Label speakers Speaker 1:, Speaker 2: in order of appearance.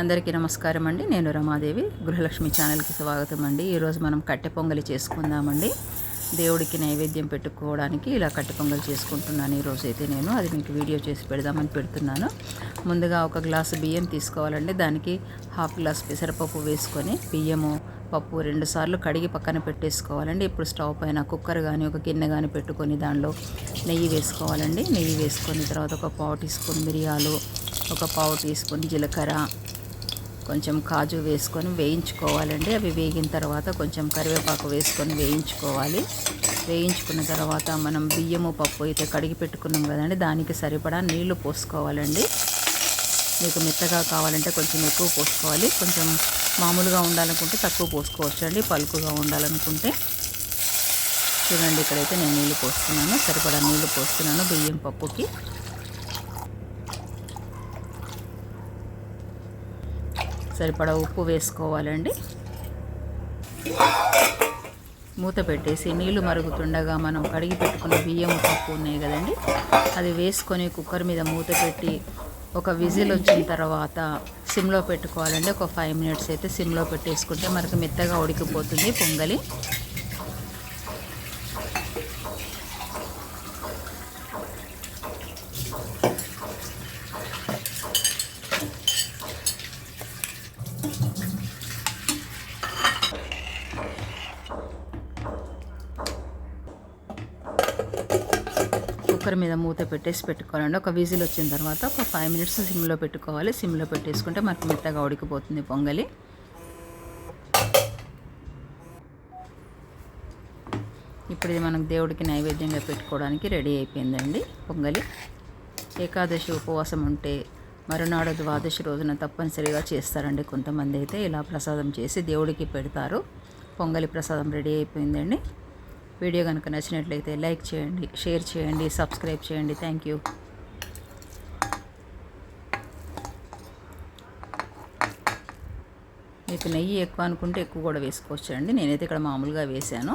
Speaker 1: అందరికీ నమస్కారం అండి. నేను రమాదేవి. గృహలక్ష్మి ఛానల్కి స్వాగతం అండి. ఈరోజు మనం కట్టె పొంగలి చేసుకుందామండి. దేవుడికి నైవేద్యం పెట్టుకోవడానికి ఇలా కట్టె పొంగలి చేసుకుంటున్నాను. ఈరోజు అయితే నేను. అది మీకు వీడియో చేసి పెడదామని పెడుతున్నాను. ముందుగా ఒక గ్లాసు బియ్యం తీసుకోవాలండి. దానికి హాఫ్ గ్లాస్ పెసరపప్పు వేసుకొని బియ్యము పప్పు రెండు సార్లు కడిగి పక్కన పెట్టేసుకోవాలండి. ఇప్పుడు స్టవ్ పైన కుక్కర్ కానీ ఒక గిన్నె కానీ పెట్టుకొని దానిలో నెయ్యి వేసుకోవాలండి. నెయ్యి వేసుకొని తర్వాత ఒక పావు టీ స్పూన్ మిరియాలు ఒక పావు టీ స్పూన్ జీలకర్ర కొంచెం కాజు వేసుకొని వేయించుకోవాలండి. అవి వేగిన తర్వాత కొంచెం కరివేపాకు వేసుకొని వేయించుకోవాలి. వేయించుకున్న తర్వాత మనం బియ్యము పప్పు అయితే కడిగి పెట్టుకున్నాం కదండి. దానికి సరిపడా నీళ్ళు పోసుకోవాలండి. మీకు మెత్తగా కావాలంటే కొంచెం ఎక్కువ పోసుకోవాలి. కొంచెం మామూలుగా ఉండాలనుకుంటే తక్కువ పోసుకోవచ్చు అండి పలుకుగా ఉండాలనుకుంటే. చూడండి ఇక్కడైతే నేను నీళ్ళు పోస్తున్నాను. సరిపడా నీళ్ళు పోస్తున్నాను బియ్యం పప్పుకి. సరిపడా ఉప్పు వేసుకోవాలండి. మూత పెట్టేసి నీళ్ళు మరుగుతుండగా మనం కడిగి పెట్టుకున్న బియ్యం పప్పు ఉన్నాయి కదండి. అది వేసుకొని కుక్కర్ మీద మూత పెట్టి ఒక విజిల్ వచ్చిన తర్వాత సిమ్లో పెట్టుకోవాలండి. ఒక ఫైవ్ మినిట్స్ అయితే సిమ్లో పెట్టేసుకుంటే మనకు మెత్తగా ఉడికిపోతుంది పొంగలి. కుక్కర్ మీద మూత పెట్టేసి పెట్టుకోవాలండి. ఒక విజిల్ వచ్చిన తర్వాత ఒక ఫైవ్ మినిట్స్ సిమ్లో పెట్టుకోవాలి. సిమ్లో పెట్టేసుకుంటే మనకు మెత్తగా ఉడికిపోతుంది పొంగలి. ఇప్పుడు ఇది మనకు దేవుడికి నైవేద్యంగా పెట్టుకోవడానికి రెడీ అయిపోయిందండి పొంగలి. ఏకాదశి ఉపవాసం ఉంటే మరునాడు ద్వాదశి రోజున తప్పనిసరిగా చేస్తారండి కొంతమంది అయితే. ఇలా ప్రసాదం చేసి దేవుడికి పెడతారు. పొంగలి ప్రసాదం రెడీ అయిపోయిందండి. వీడియో కనుక నచ్చినట్లయితే లైక్ చేయండి షేర్ చేయండి సబ్స్క్రైబ్ చేయండి. Thank you. మీకు నెయ్యి ఎక్కువ అనుకుంటే ఎక్కువ కూడా వేసుకోవచ్చు అండి నేనైతే ఇక్కడ మామూలుగా వేశాను.